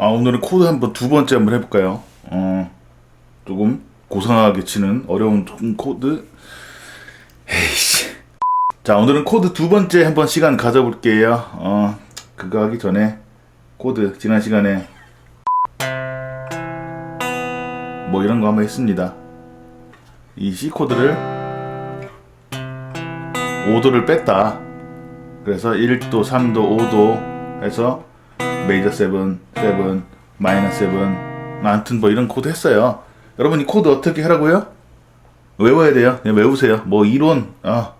아 오늘은 코드 한번 두 번째 한번 해볼까요? 어 조금 고상하게 치는 어려운 코드. 에이씨. 자 오늘은 코드 두 번째 한번 시간 가져볼게요. 어 그거 하기 전에 코드 지난 시간에 뭐 이런 거 한번 했습니다. 이 C 코드를 5도를 뺐다. 그래서 1도, 3도, 5도 해서 메이저 7, 7, 마이너 7, 아무튼 뭐 이런 코드 했어요. 여러분 이 코드 어떻게 하라고요? 외워야 돼요. 그냥 외우세요. 뭐 이론, 아,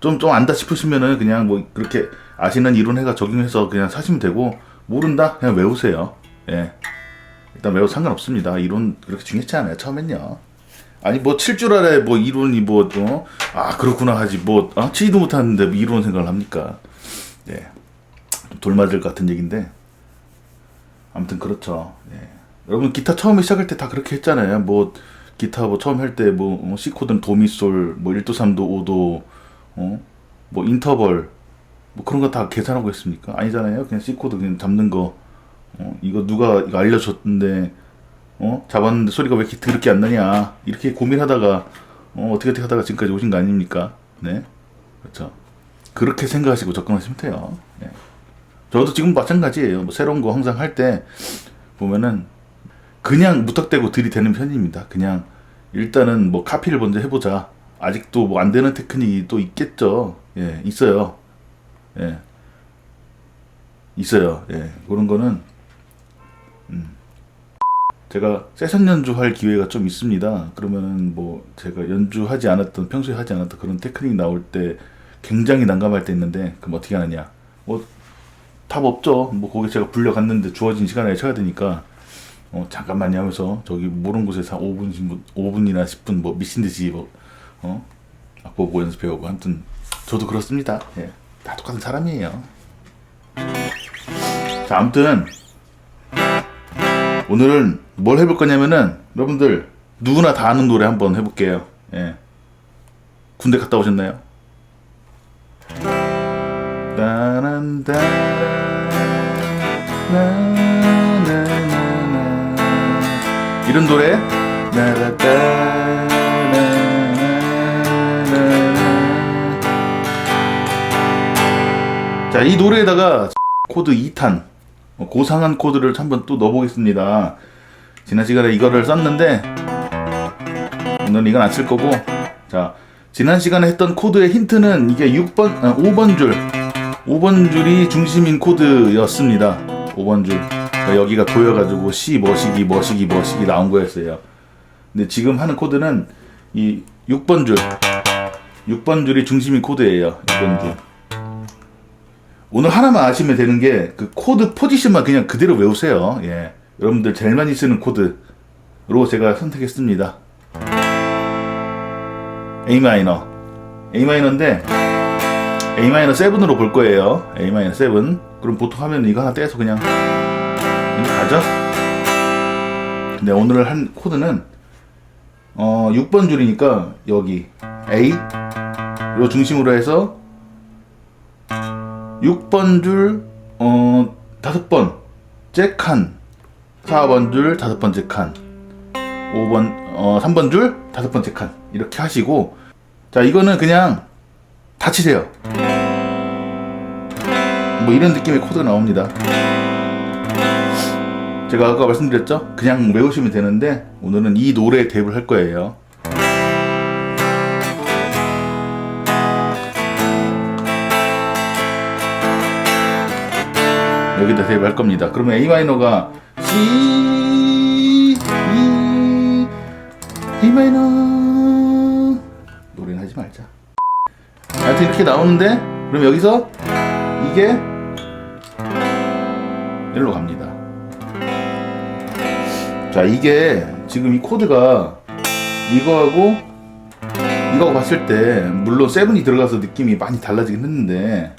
좀, 좀 안다 싶으시면은 그냥 뭐 그렇게 아시는 이론 해가 적용해서 그냥 사시면 되고, 모른다? 그냥 외우세요. 예. 일단 외워 상관없습니다. 이론 그렇게 중요치 않아요. 처음엔요. 아니 뭐 칠 줄 알아야 뭐 이론이 뭐또아 그렇구나 하지 뭐 아, 치지도 못하는데 뭐 이론 생각을 합니까? 예. 돌맞을 같은 얘기인데 아무튼 그렇죠. 예. 여러분 기타 처음에 시작할 때 다 그렇게 했잖아요. 뭐 기타 뭐 처음 할 때 뭐 C 코드는 도미솔 뭐 1도 3도 5도 어 뭐 인터벌 뭐 그런 거 다 계산하고 했습니까? 아니잖아요. 그냥 C 코드 그냥 잡는 거 어, 이거 누가 이거 알려줬는데 어 잡았는데 소리가 왜 이렇게 더럽게 안 나냐 이렇게 고민하다가 어, 어떻게 어떻게 하다가 지금까지 오신 거 아닙니까? 네 그렇죠. 그렇게 생각하시고 접근하시면 돼요. 네. 저도 지금 마찬가지예요. 뭐 새로운 거 항상 할 때 보면은 그냥 무턱대고 들이대는 편입니다. 그냥 일단은 뭐 카피를 먼저 해보자. 아직도 뭐 안 되는 테크닉이 또 있겠죠. 예, 있어요. 예, 있어요. 예, 그런 거는 음. 제가 세션 연주할 기회가 좀 있습니다. 그러면은 뭐 제가 연주하지 않았던 평소에 하지 않았던 그런 테크닉 나올 때 굉장히 난감할 때 있는데 그럼 어떻게 하느냐? 뭐 답 없죠. 뭐 거기 제가 불려갔는데 주어진 시간에 쳐야 되니까 어 잠깐만요 하면서 저기 모르는 곳에서 한 5분 5분이나 10분 뭐 미친 듯이 뭐 어 악보 보고 연습해오고 아무튼 저도 그렇습니다. 예. 다 똑같은 사람이에요. 자, 아무튼 오늘은 뭘 해볼 거냐면은 여러분들 누구나 다 아는 노래 한번 해볼게요. 예. 군대 갔다 오셨나요? 따란따 나나나나 이런 노래 자, 이 노래에다가 코드 2탄 고상한 코드를 한번 또 넣어보겠습니다. 지난 시간에 이거를 썼는데 오늘 이건 안 쓸 거고 자 지난 시간에 했던 코드의 힌트는 이게 6번 아, 5번 줄 5번 줄이 중심인 코드였습니다. 5번 줄 그러니까 여기가 보여가지고 C 머시기 머시기 머시기 나온 거였어요. 근데 지금 하는 코드는 이 6번 줄 6번 줄이 중심인 코드예요. 6번 줄. 오늘 하나만 아시면 되는 게 그 코드 포지션만 그냥 그대로 외우세요. 예. 여러분들 제일 많이 쓰는 코드로 제가 선택했습니다. A 마이너. A 마이너인데 A 마이너 7으로 볼 거예요. A 마이너 7. 그럼 보통 하면 이거 하나 떼서 그냥 가죠. 근데 오늘 한 코드는 어 6번 줄이니까 여기 A 요 중심으로 해서 6번 줄, 어, 다섯 번째 칸. 4번 줄, 다섯 번째 칸. 5번, 어, 3번 줄, 다섯 번째 칸. 이렇게 하시고, 자, 이거는 그냥 다 치세요. 뭐 이런 느낌의 코드가 나옵니다. 제가 아까 말씀드렸죠? 그냥 외우시면 되는데, 오늘은 이 노래에 대입을 할 거예요. 여기다 대입할 겁니다. 그러면 A 마이너가 C E A 마이너 노래는 하지 말자. 하여튼 이렇게 나오는데 그럼 여기서 이게 일로 갑니다. 자 이게 지금 이 코드가 이거하고 이거 봤을 때 물론 세븐이 들어가서 느낌이 많이 달라지긴 했는데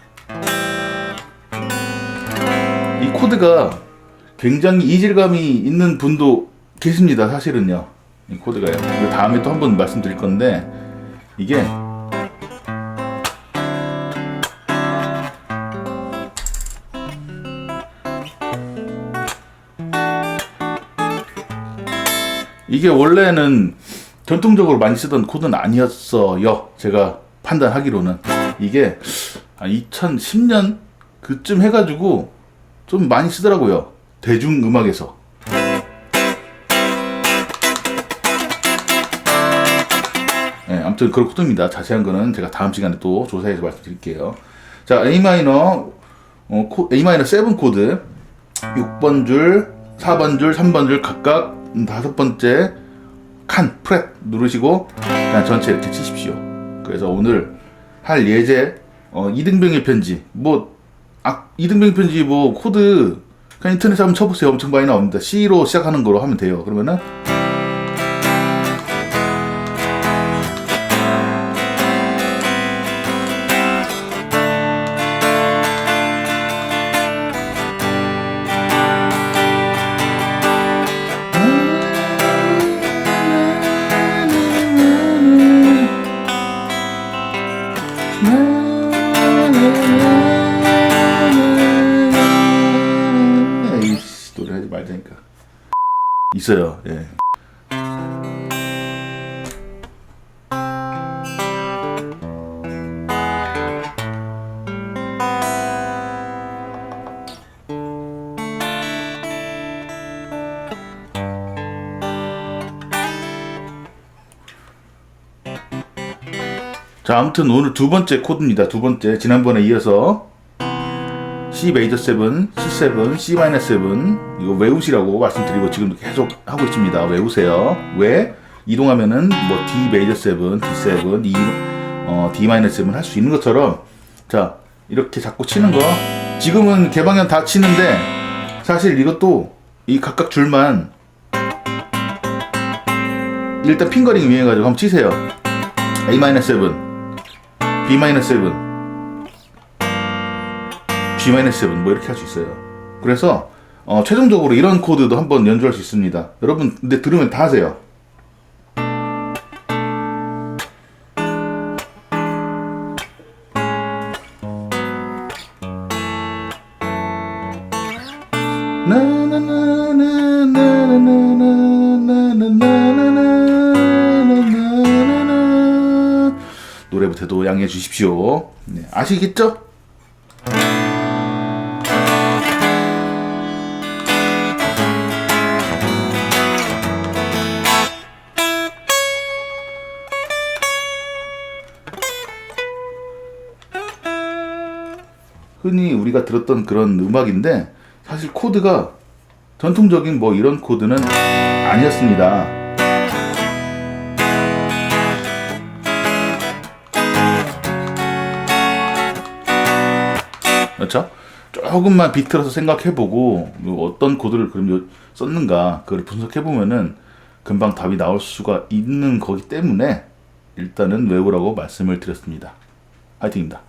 이 코드가 굉장히 이질감이 있는 분도 계십니다. 사실은요. 이 코드가요. 다음에 또 한번 말씀드릴 건데 이게 이게 원래는 전통적으로 많이 쓰던 코드는 아니었어요. 제가 판단하기로는 이게 2010년 그쯤 해가지고 좀 많이 쓰더라고요. 대중 음악에서. 네, 아무튼 그런 코드입니다. 자세한 거는 제가 다음 시간에 또 조사해서 말씀드릴게요. 자, A 마이너, 어, 코, A 마이너 7 코드, 6번 줄, 4번 줄, 3번 줄 각각 음, 다섯 번째 칸, 프렛 누르시고 그냥 전체 이렇게 치십시오. 그래서 오늘 할 예제, 어, 이등병의 편지, 뭐, 아, 이등병의 편지 뭐 코드 그냥 인터넷에 한번 쳐보세요. 엄청 많이 나옵니다. C로 시작하는 거로 하면 돼요. 그러면은 있어요. 예. 자 아무튼 오늘 두 번째 코드입니다. 두 번째. 지난번에 이어서 C 메이저 7, C7, C 마이너 7 이거 외우시라고 말씀드리고 지금 계속 하고 있습니다. 외우세요. 왜 이동하면은 뭐 D 메이저 7, D7, E 어, D 마이너 7할 수 있는 것처럼 자 이렇게 자꾸 치는 거 지금은 개방현 다 치는데 사실 이것도 이 각각 줄만 일단 핑거링 유행해가지고 한번 치세요. A 마이너 7, B 마이너 7 G-7 뭐 이렇게 할 수 있어요. 그래서 어, 최종적으로 이런 코드도 한번 연주할 수 있습니다. 여러분 근데 들으면 다 하세요. 노래 부터도 양해해 주십시오. 네, 아시겠죠? 흔히 우리가 들었던 그런 음악인데 사실 코드가 전통적인 뭐 이런 코드는 아니었습니다. 그렇죠? 조금만 비틀어서 생각해보고 뭐 어떤 코드를 그럼 요- 썼는가 그걸 분석해보면은 금방 답이 나올 수가 있는 거기 때문에 일단은 외우라고 말씀을 드렸습니다. 화이팅입니다.